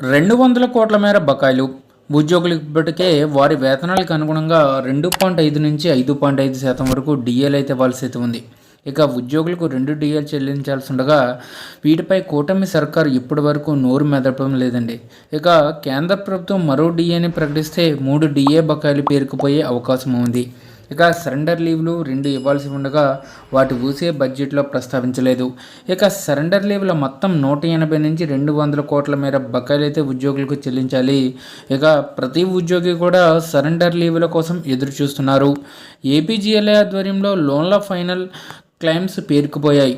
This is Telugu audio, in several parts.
రెండు వందల కోట్ల మేర బకాయిలు ఉద్యోగులకు ఇప్పటికే వారి వేతనాలకు అనుగుణంగా రెండు పాయింట్ ఐదు నుంచి ఐదు పాయింట్ ఐదు శాతం వరకు డిఏలు అయితే ఇవ్వాల్సి అయితే ఉంది. ఇక ఉద్యోగులకు రెండు డిఏలు చెల్లించాల్సి ఉండగా వీటిపై కూటమి సర్కారు ఇప్పటి వరకు నోరు మెదపడం లేదండి. ఇక కేంద్ర ప్రభుత్వం మరో డిఏని ప్రకటిస్తే మూడు డిఏ బకాయిలు పేరుకుపోయే అవకాశం ఉంది. ఇక సరెండర్ లీవ్లు రెండు ఇవ్వాల్సి ఉండగా వాటి ఊసే బడ్జెట్లో ప్రస్తావించలేదు. ఇక సరెండర్ లీవ్ల మొత్తం నూట ఎనభై నుంచి రెండు వందల కోట్ల మేర బకాయిలైతే ఉద్యోగులకు చెల్లించాలి. ఇక ప్రతి ఉద్యోగి కూడా సరెండర్ లీవ్ల కోసం ఎదురు చూస్తున్నారు ఏపీజీఎల్ఏ ఆధ్వర్యంలో లోన్ల ఫైనల్ క్లైమ్స్ పేరుకుపోయాయి.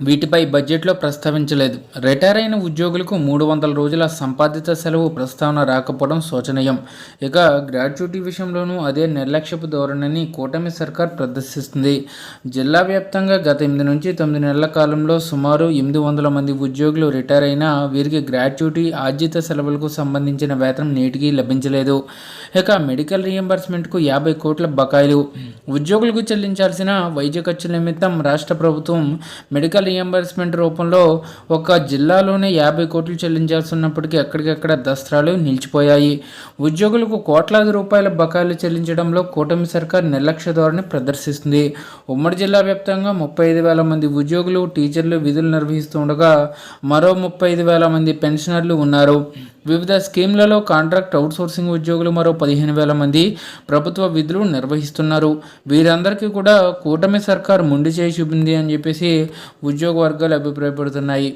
వీటిపై బడ్జెట్లో ప్రస్తావించలేదు. రిటైర్ అయిన ఉద్యోగులకు మూడు వందల రోజుల సంపాదిత సెలవు ప్రస్తావన రాకపోవడం శోచనీయం. ఇక గ్రాడ్యుటీ విషయంలోనూ అదే నిర్లక్ష్యపు ధోరణిని కూటమి సర్కార్ ప్రదర్శిస్తుంది. జిల్లా వ్యాప్తంగా గత ఎనిమిది నుంచి తొమ్మిది నెలల కాలంలో సుమారు ఎనిమిది వందల మంది ఉద్యోగులు రిటైర్ అయినా వీరికి గ్రాడ్యుటీ ఆర్జిత సెలవులకు సంబంధించిన వేతనం నేటికి లభించలేదు. ఇక మెడికల్ రియంబర్స్మెంట్కు యాభై కోట్ల బకాయిలు. ఉద్యోగులకు చెల్లించాల్సిన వైద్య ఖర్చుల నిమిత్తం రాష్ట్ర ప్రభుత్వం మెడికల్ రియంబర్స్మెంట్ రూపంలో ఒక జిల్లాలోనే యాభై కోట్లు చెల్లించాల్సి ఉన్నప్పటికీ ఎక్కడికెక్కడ దస్త్రాలు నిలిచిపోయాయి. ఉద్యోగులకు కోట్లాది రూపాయల బకాయిలు చెల్లించడంలో కూటమి సర్కార్ నిర్లక్ష్య ధోరణి ప్రదర్శిస్తుంది. ఉమ్మడి జిల్లా వ్యాప్తంగా ముప్పై ఐదు వేల మంది ఉద్యోగులు టీచర్లు విధులు నిర్వహిస్తుండగా మరో ముప్పై ఐదు వేల మంది పెన్షనర్లు ఉన్నారు. వివిధ స్కీమ్లలో కాంట్రాక్ట్ అవుట్సోర్సింగ్ ఉద్యోగులు మరో పదిహేను వేల మంది ప్రభుత్వ విధులు నిర్వహిస్తున్నారు. వీరందరికీ కూడా కూటమి సర్కార్ ముండి చేయి చూపింది అని చెప్పేసి ఉద్యోగ వర్గాలు అభిప్రాయపడుతున్నాయి.